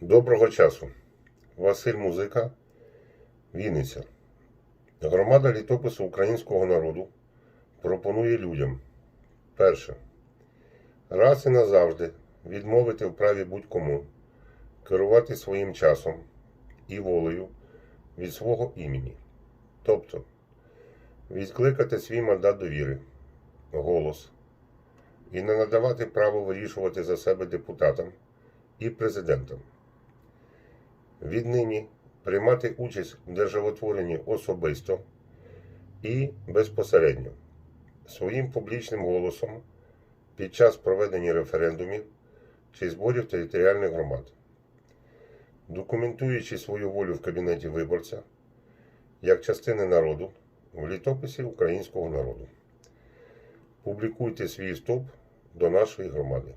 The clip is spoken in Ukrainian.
Доброго часу. Василь Музика, Вінниця. Громада літопису українського народу пропонує людям. Перше. Раз і назавжди відмовити в праві будь-кому керувати своїм часом і волею від свого імені. Тобто відкликати свій мандат довіри, голос і не надавати право вирішувати за себе депутатам і президентам. Віднині приймати участь в державотворенні особисто і безпосередньо своїм публічним голосом під час проведення референдумів чи зборів територіальних громад, документуючи свою волю в кабінеті виборця як частини народу в літописі українського народу. Публікуйте свій вступ до нашої громади.